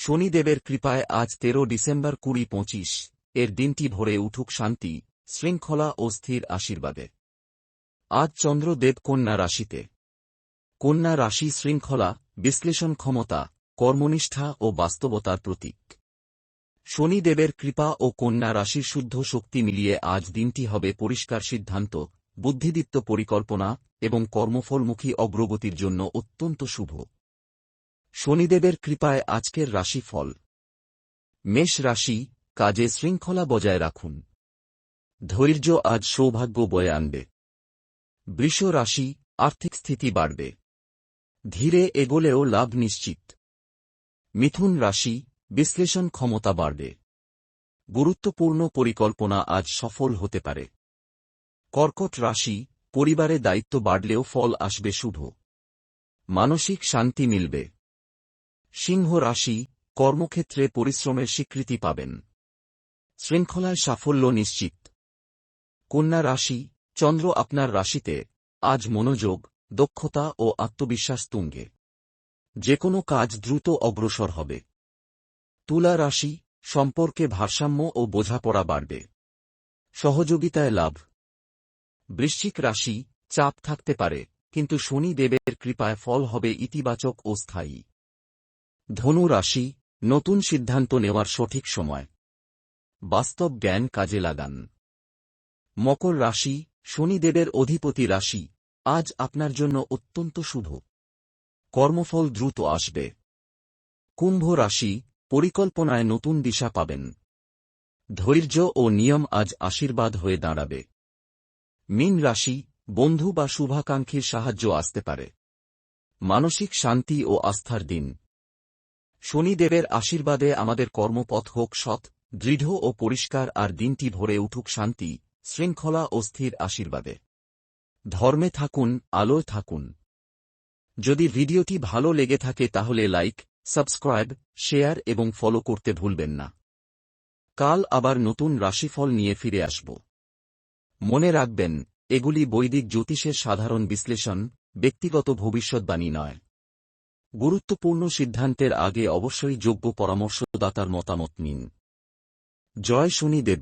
শনিদেবের কৃপায় আজ তেরো ডিসেম্বর কুড়ি পঁচিশ, এর দিনটি ভরে উঠুক শান্তি, শৃঙ্খলা ও স্থির আশীর্বাদে। আজ চন্দ্রদেব কন্যা রাশিতে। কন্যা রাশি শৃঙ্খলা, বিশ্লেষণ ক্ষমতা, কর্মনিষ্ঠা ও বাস্তবতার প্রতীক। শনিদেবের কৃপা ও কন্যা রাশির শুদ্ধ শক্তি মিলিয়ে আজ দিনটি হবে পরিষ্কার সিদ্ধান্ত, বুদ্ধিদীপ্ত পরিকল্পনা এবং কর্মফলমুখী অগ্রগতির জন্য অত্যন্ত শুভ। শনিদেবের কৃপায় আজকের রাশি ফল মেষ রাশি, কাজে শৃঙ্খলা বজায় রাখুন। ধৈর্য আজ সৌভাগ্য বয়ে আনবে। বৃষ রাশি, আর্থিক স্থিতি বাড়বে। ধীরে এগোলেও লাভ নিশ্চিত। মিথুন রাশি, বিশ্লেষণ ক্ষমতা বাড়বে। গুরুত্বপূর্ণ পরিকল্পনা আজ সফল হতে পারে। কর্কট রাশি, পরিবারে দায়িত্ব বাড়লেও ফল আসবে শুভ। মানসিক শান্তি মিলবে। সিংহ রাশি, কর্মক্ষেত্রে পরিশ্রমের স্বীকৃতি পাবেন। শৃঙ্খলায় সাফল্য নিশ্চিত। কন্যা রাশি, চন্দ্র আপনার রাশিতে, আজ মনোযোগ, দক্ষতা ও আত্মবিশ্বাস তুঙ্গে। যে কোনো কাজ দ্রুত অগ্রসর হবে। তুলা রাশি, সম্পর্কে ভারসাম্য ও বোঝাপড়া বাড়বে। সহযোগিতায় লাভ। বৃশ্চিক রাশি, চাপ থাকতে পারে, কিন্তু শনি দেবের কৃপায় ফল হবে ইতিবাচক ও স্থায়ী। ধনু রাশি, নতুন সিদ্ধান্ত নেওয়ার সঠিক সময়। বাস্তব জ্ঞান কাজে লাগান। মকর রাশি, শনিদেবের অধিপতি রাশি, আজ আপনার জন্য অত্যন্ত শুভ। কর্মফল দ্রুত আসবে। কুম্ভ রাশি, পরিকল্পনায় নতুন দিশা পাবেন। ধৈর্য ও নিয়ম আজ আশীর্বাদ হয়ে দাঁড়াবে। মীন রাশি, বন্ধু বা শুভাকাঙ্ক্ষীর সাহায্য আসতে পারে। মানসিক শান্তি ও আস্থার দিন। শনিদেবের আশীর্বাদে আমাদের কর্মপথ হোক সৎ, দৃঢ় ও পরিষ্কার আর দিনটি ভরে উঠুক শান্তি, শৃঙ্খলা ও স্থির আশীর্বাদে। ধর্মে থাকুন, আলোয় থাকুন। যদি ভিডিওটি ভালো লেগে থাকে তাহলে লাইক, সাবস্ক্রাইব, শেয়ার এবং ফলো করতে ভুলবেন না। কাল আবার নতুন রাশিফল নিয়ে ফিরে আসব। মনে রাখবেন, এগুলি বৈদিক জ্যোতিষের সাধারণ বিশ্লেষণ, ব্যক্তিগত ভবিষ্যৎবাণী নয়। গুরুত্বপূর্ণ সিদ্ধান্তের আগে অবশ্যই যোগ্য পরামর্শদাতার মতামত নিন। জয় শনিদেব